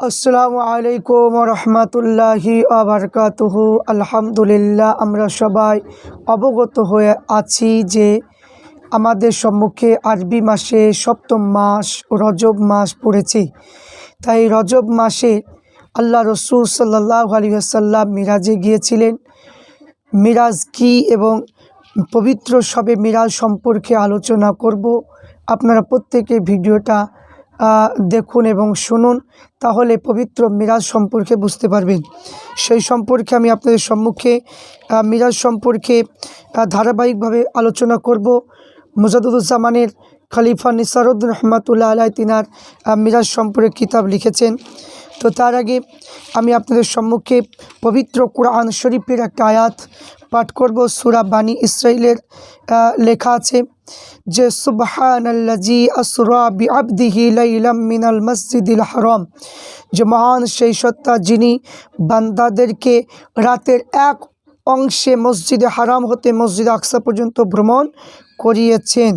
আসসালামু আলাইকুম রহমতুল্লাহি আবরকাতুহু আলহামদুলিল্লাহ, আমরা সবাই অবগত হয়ে আছি যে আমাদের সম্মুখে আরবি মাসে সপ্তম মাস, রজব মাস পড়েছে। তাই রজব মাসে আল্লাহ রসুল সাল্লাহ আলী আসাল্লাম মিরাজে গিয়েছিলেন। মিরাজ কি এবং পবিত্র সবে মিরাজ সম্পর্কে আলোচনা করব। আপনারা প্রত্যেকে ভিডিওটা দেখুন এবং শুনুন, তাহলে পবিত্র মিরাজ সম্পর্কে বুঝতে পারবেন। সেই সম্পর্কে আমি আপনাদের সম্মুখে মিরাজ সম্পর্কে ধারাবাহিকভাবে আলোচনা করব। মুজাদুজ্জামানের খলিফা নিসারুদ্দিন রহমাতুল্লাহ আলাই তিনার মিরাজ সম্পর্কে কিতাব লিখেছেন। তো তার আগে আমি আপনাদের সম্মুখে পবিত্র কোরআন শরীফের একটা আয়াত পাঠ করব। সুরা বানী ইসরাইলের আহ, লেখা আছে যে সুবহানাল্লাজি আসরা মিনাল মসজিদিল হারাম। যে মহান সেই সত্তা যিনি বান্দাদেরকে রাতের এক অংশে মসজিদে হারাম হতে মসজিদ আকসা পর্যন্ত ভ্রমণ করিয়েছেন।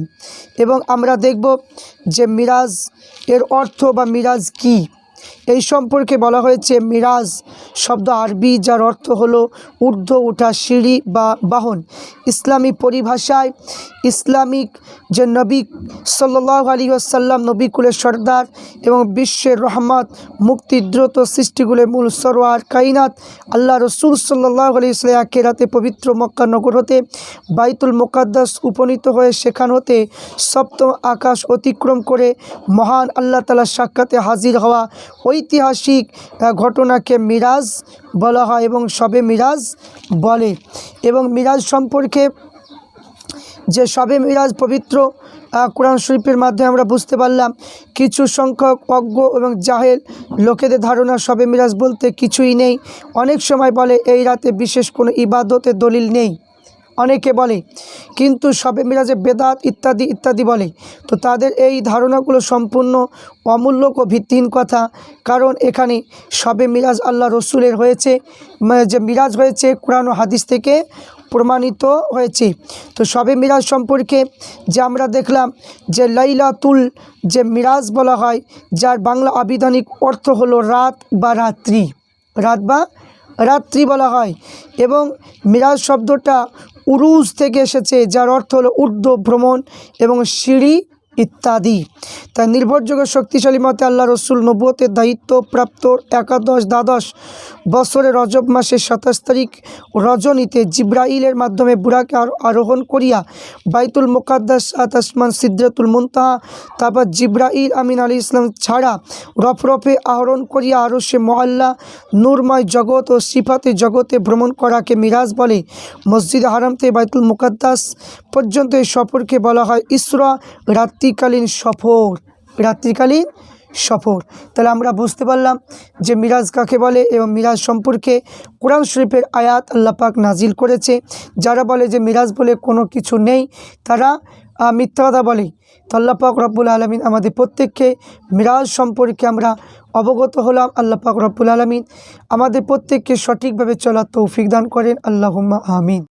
এবং আমরা দেখব যে মিরাজ এর অর্থ বা মিরাজ কি? এই সম্পর্কে বলা হয়েছে, মিরাজ শব্দ আরবি, যার অর্থ হলো ঊর্ধ্ব ওঠা সিঁড়ি বা বাহন। ইসলামী পরিভাষায় ইসলামিক যে নবী সাল্লাহ আলী আসাল্লাম নবী কুলের সর্দার এবং বিশ্বের রহমত, মুক্তিদ্রুত সৃষ্টিগুলোর মূল সরোয়ার কাইনাত, আল্লাহ রসুল সাল্লাহ আলী ইসলাম কেরাতে পবিত্র মক্কা নগর হতে, বাইতুল মোকাদ্দাস উপনীত হয়ে সেখান হতে সপ্তম আকাশ অতিক্রম করে মহান আল্লাহ তালা সাক্ষাতে হাজির হওয়া ঐতিহাসিক ঘটনাকে মিরাজ বলা হয় এবং সবে মিরাজ বলে। এবং মিরাজ সম্পর্কে যে সবে মিরাজ পবিত্র কোরআন শরীফের মাধ্যমে আমরা বুঝতে পারলাম, কিছু সংখ্যক অজ্ঞ এবং জাহেল লোকেদের ধারণা সবে মিরাজ বলতে কিছুই নেই। অনেক সময় বলে, এই রাতে বিশেষ কোনো ইবাদতের দলিল নেই। অনেকে বলে, কিন্তু সবে মিরাজে বেদাত ইত্যাদি ইত্যাদি বলে। তো তাদের এই ধারণাগুলো সম্পূর্ণ অমূল্যক ও ভিত্তিহীন কথা, কারণ এখানে সবে মিরাজ আল্লাহ রসুলের হয়েছে যে মিরাজ হয়েছে, কোরআন হাদিস থেকে প্রমাণিত হয়েছে। তো সবে মিরাজ সম্পর্কে যে আমরা দেখলাম যে লাইলাতুল, যে মিরাজ বলা হয়, যার বাংলা আবিধানিক অর্থ হলো রাত বা রাত্রি। রাত বা রাত্রি বলা হয়। এবং মিরাজ শব্দটা উরুজ থেকে এসেছে যার অর্থ হলো ঊর্ধ্ব ভ্রমণ এবং সিঁড়ি ইত্যাদি। তাই নির্ভরযোগ্য শক্তিশালী মতে আল্লাহ রসুল নব্বতের দায়িত্ব প্রাপ্ত একাদশ, দ্বাদশ বছরের রজব মাসের সাতাশ তারিখ রজনীতে জিব্রাইলের মাধ্যমে বুড়াকে আর- আরোহণ করিয়া বাইতুল মোকাদ্দাস সাত আসমান সিদ্রাতুল মুনতাহা, তারপর জিব্রাইল আমিন আলী ইসলাম ছাড়া রফরফে আহরণ করিয়া আরও সে মহল্লা নূরময় জগৎ ও সিফাতে জগতে ভ্রমণ করাকে মিরাজ বলে। মসজিদ হারামতে বাইতুল মুকাদ্দাস পর্যন্ত এই সফরকে বলা হয় ইসরা রাত্রিকালীন সফর রাত্রিকালীন সফর। তাহলে আমরা বুঝতে পারলাম যে মিরাজ কাকে বলে এবং মিরাজ সম্পর্কে কোরআন শরীফের আয়াত আল্লাহ পাক নাজিল করেছে। যারা বলে যে মিরাজ বলে কোনো কিছু নেই তারা আহ, মিথ্যা কথা বলে। তো আল্লাহ পাক রব্বুল আলমিন আমাদের প্রত্যেককে মিরাজ সম্পর্কে আমরা অবগত হলাম। আল্লাহ পাক রব্বুল আলমিন আমাদের প্রত্যেককে সঠিকভাবে চলার তৌফিক দান করেন। আল্লাহুম্মা আমিন।